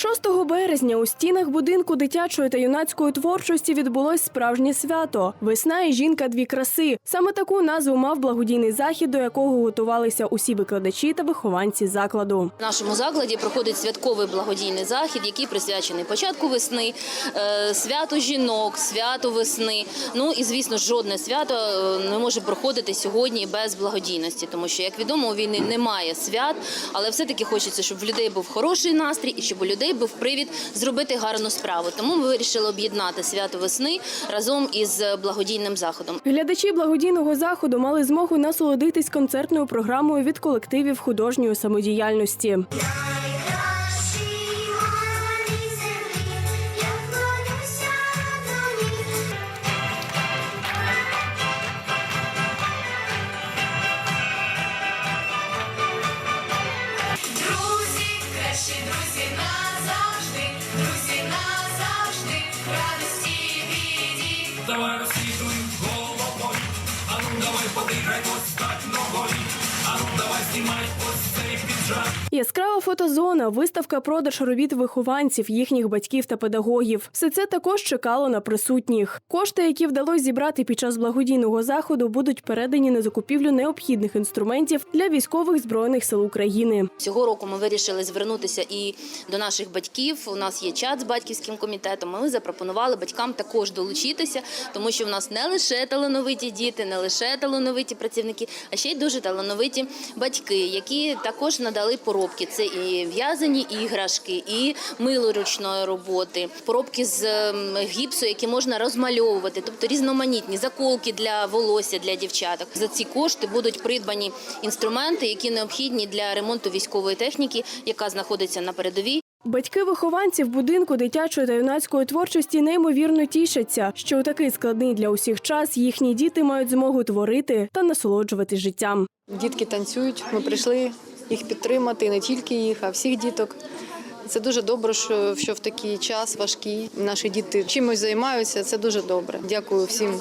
6 березня у стінах будинку дитячої та юнацької творчості відбулось справжнє свято Весна і жінка дві краси. Саме таку назву мав благодійний захід, до якого готувалися усі викладачі та вихованці закладу. В нашому закладі проходить святковий благодійний захід, який присвячений початку весни, е, святу жінок, святу весни. Ну і звісно, жодне свято е, не може проходити сьогодні без благодійності, тому що, як відомо, у війни немає свят, але все-таки хочеться, щоб в людей був хороший настрій і щоб у людей був привід зробити гарну справу. Тому ми вирішили об'єднати свято весни разом із благодійним заходом. Глядачі благодійного заходу мали змогу насолодитись концертною програмою від колективів художньої самодіяльності. Кращі друзі назавжди, друзі назавжди, радості віді. Давай розслідуй головою, а ну давай подихай ось так ногою, а ну давай знімай ось. Яскрава фотозона, виставка продаж робіт вихованців, їхніх батьків та педагогів. Все це також чекало на присутніх. Кошти, які вдалося зібрати під час благодійного заходу, будуть передані на закупівлю необхідних інструментів для військових збройних сил України. Цього року ми вирішили звернутися і до наших батьків. У нас є чат з батьківським комітетом. Ми запропонували батькам також долучитися, тому що в нас не лише талановиті діти, не лише талановиті працівники, а ще й дуже талановиті батьки, які також надали поробки. Це і в'язані іграшки, і мило ручної роботи, поробки з ем, гіпсу, які можна розмальовувати, тобто різноманітні заколки для волосся для дівчаток. За ці кошти будуть придбані інструменти, які необхідні для ремонту військової техніки, яка знаходиться на передовій. Батьки вихованців будинку дитячої та юнацької творчості неймовірно тішаться, що у такий складний для усіх час їхні діти мають змогу творити та насолоджуватись життям. Дітки танцюють. Ми прийшли їх підтримати, не тільки їх, а всіх діток. Це дуже добре, що, в такий час важкий наші діти чимось займаються. Це дуже добре. Дякую всім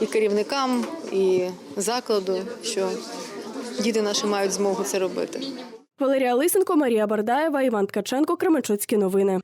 і керівникам, і закладу, що діти наші мають змогу це робити. Валерія Лисенко, Марія Бардаєва, Іван Ткаченко, Кременчуцькі новини.